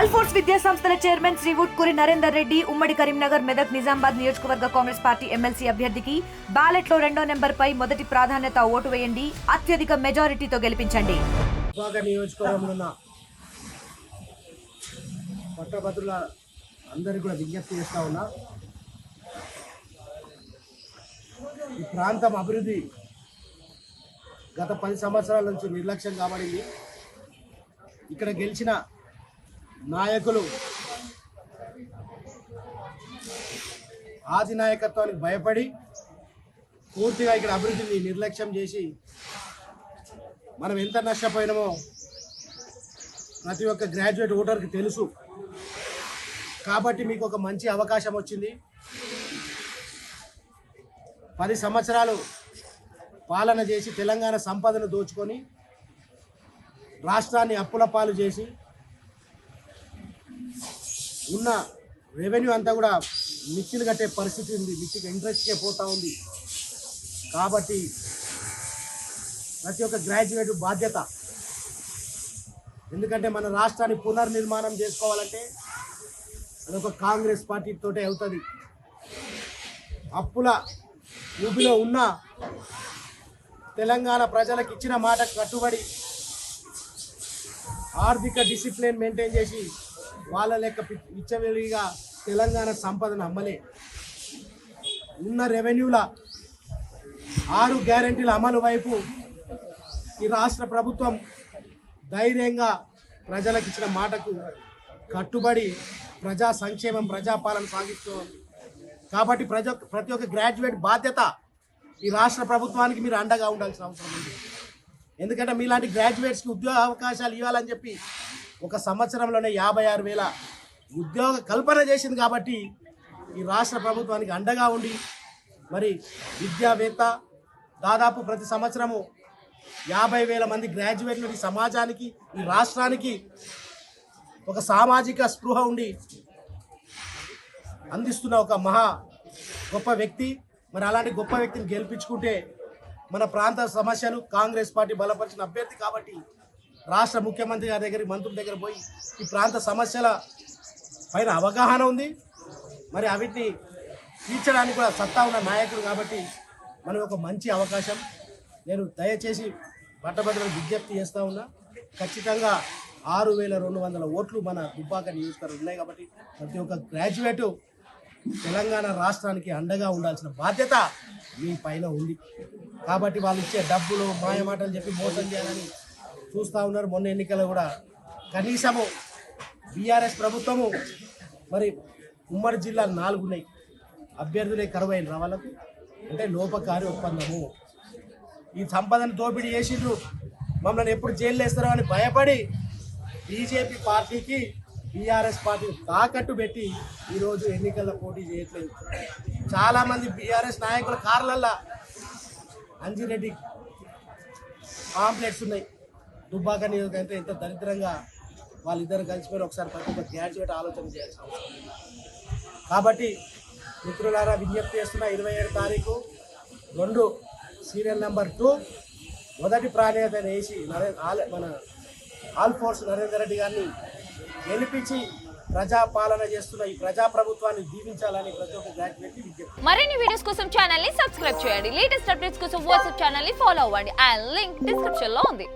ఆల్ఫోర్స్ విద్యా సంస్థల చైర్మన్ శ్రీ వుట్కూరి నరేందర్ రెడ్డి ఉమ్మడి కరీంనగర్ మెదక్ నిజామాబాద్ నియోజకవర్గ కాంగ్రెస్ పార్టీ ఎమ్మెల్సీ అభ్యర్థికి బ్యాలెట్లో రెండో నెంబర్ పై మొదటి ప్రాధాన్యత ఓటు వేయండి అత్యధిక మెజారిటీతో గెలిపించండి. పట్టభద్రుల అందరికీ కూడా విజ్ఞప్తి చేస్తా ఉన్నా ఈ ప్రాంతం అభివృద్ధి గత పది సంవత్సరాల నుంచి నిర్లక్ష్యం కాబడింది. ఇక్కడ గెలిచిన నాయకులు. ఆది నాయకత్వానికి భయపడి పూర్తిగా ఇక్కడ అభివృద్ధిని నిర్లక్ష్యం చేసి మనం ఎంత నష్టపోయినామో ప్రతి ఒక్క గ్రాడ్యుయేట్ ఓటర్కి తెలుసు. కాబట్టి మీకు ఒక మంచి అవకాశం వచ్చింది. పది సంవత్సరాలు పాలన చేసి తెలంగాణ సంపదను దోచుకొని రాష్ట్రాన్ని అప్పుల పాలు చేసి ఉన్న రెవెన్యూ అంతా కూడా మిచ్చిలు కట్టే పరిస్థితి ఉంది మిచ్చికి ఇంట్రెస్ట్కే పోతూ ఉంది. కాబట్టి ప్రతి ఒక్క గ్రాడ్యుయేట్ బాధ్యత. ఎందుకంటే మన రాష్ట్రాన్ని పునర్నిర్మాణం చేసుకోవాలంటే అది ఒక కాంగ్రెస్ పార్టీతోటే అవుతుంది. అప్పుల ఊబిలో ఉన్న తెలంగాణ ప్రజలకు ఇచ్చిన మాట కట్టుబడి ఆర్థిక డిసిప్లిన్ మెయింటైన్ చేసి వాళ్ళ లెక్క పి- తెలంగాణ సంపదను అమ్మలే. ఉన్న రెవెన్యూల ఆరు గ్యారంటీల అమలు వైపు ఈ రాష్ట్ర ప్రభుత్వం ధైర్యంగా ప్రజలకు ఇచ్చిన మాటకు కట్టుబడి ప్రజా సంక్షేమం ప్రజాపాలన సాగిస్తుంది కాబట్టి ప్రజ ప్రతి ఒక్క గ్రాడ్యుయేట్ బాధ్యత ఈ రాష్ట్ర ప్రభుత్వానికి మీరు అండగా ఉండాల్సిన అవసరం ఉంది. ఎందుకంటే మీలాంటి గ్రాడ్యుయేట్స్కి ఉద్యోగ అవకాశాలు ఇవ్వాలని చెప్పి ఒక సంవత్సరంలోనే యాభై ఆరు వేల ఉద్యోగ కల్పన చేసింది కాబట్టి ఈ రాష్ట్ర ప్రభుత్వానికి అండగా ఉండి మరి విద్యావేత్త దాదాపు ప్రతి సంవత్సరము యాభై వేల మంది గ్రాడ్యుయేట్లు ఈ సమాజానికి ఈ రాష్ట్రానికి ఒక సామాజిక స్పృహ ఉండి అందిస్తున్న ఒక మహా గొప్ప వ్యక్తి. మరి అలాంటి గొప్ప వ్యక్తిని గెలిపించుకుంటే మన ప్రాంత సమస్యలు కాంగ్రెస్ పార్టీ బలపరిచిన అభ్యర్థి కాబట్టి రాష్ట్ర ముఖ్యమంత్రి గారి దగ్గర మంత్రుల దగ్గర పోయి ఈ ప్రాంత సమస్యల పైన అవగాహన ఉంది. మరి అవిటిని తీర్చడానికి కూడా సత్తా ఉన్న నాయకుడు కాబట్టి మనకు ఒక మంచి అవకాశం. నేను దయచేసి పట్టభద్రులకు విజ్ఞప్తి చేస్తూ ఉన్నా ఖచ్చితంగా ఆరు వేల రెండు వందల ఓట్లు మన దుబ్బాక నియోజకవర్గం ఉన్నాయి కాబట్టి ప్రతి ఒక్క గ్రాడ్యుయేటు తెలంగాణ రాష్ట్రానికి అండగా ఉండాల్సిన బాధ్యత మీ పైన ఉంది. కాబట్టి వాళ్ళు ఇచ్చే డబ్బులు మాయమాటలు చెప్పి మోసం చేయాలని చూస్తూ ఉన్నారు. మొన్న ఎన్నికల్లో కూడా కనీసము బీఆర్ఎస్ ప్రభుత్వము మరి ఉమ్మడి జిల్లా నాలుగున్నాయి అభ్యర్థులే కరువైన వాళ్ళకు. అంటే లోపకారి ఒప్పందము. ఈ సంపదను దోపిడీ చేసిండ్రు. మమ్మల్ని ఎప్పుడు జైలు వేస్తారో అని భయపడి బీజేపీ పార్టీకి బీఆర్ఎస్ పార్టీ తాకట్టు పెట్టి ఈరోజు ఎన్నికల్లో పోటీ చేయట్లేదు. చాలామంది బీఆర్ఎస్ నాయకుల కార్లల్లో అంజిరెడ్డి పాంప్లెట్స్ ఉన్నాయి. దుబ్బాక నియోజకవర్గం అంటే ఎంత దరిద్రంగా వాళ్ళిద్దరు కలిసిపోయి ఒకసారి ప్రతి ఒక్క గ్రాడ్యుయేట్ ఆలోచన చేయాల్సిన అవసరం కాబట్టి మిత్రులారా విజ్ఞప్తి చేస్తున్న ఇరవై ఏడు తారీఖు రెండు సీరియల్ నెంబర్ టూ. మొదటి ప్రాధాన్యత వేసి నరే ఆల్- మన ఆల్ ఫోర్స్ నరేందర్ రెడ్డి గారిని గెలిపించి ప్రజాపాలన చేస్తున్న ఈ ప్రజా ప్రభుత్వాన్ని దీవించాలని ప్రతి ఒక్క గ్రాడ్యుయేట్ విజ్ఞప్తి. మరిన్ని వీడియోస్ కోసం ఛానల్ని సబ్స్క్రైబ్ చేయండి. లేటెస్ట్ అప్డేట్స్ కోసం వాట్సాప్ ఛానల్ని ఫాలో అవ్వండి. అండ్ లింక్ డిస్క్రిప్షన్లో ఉంది.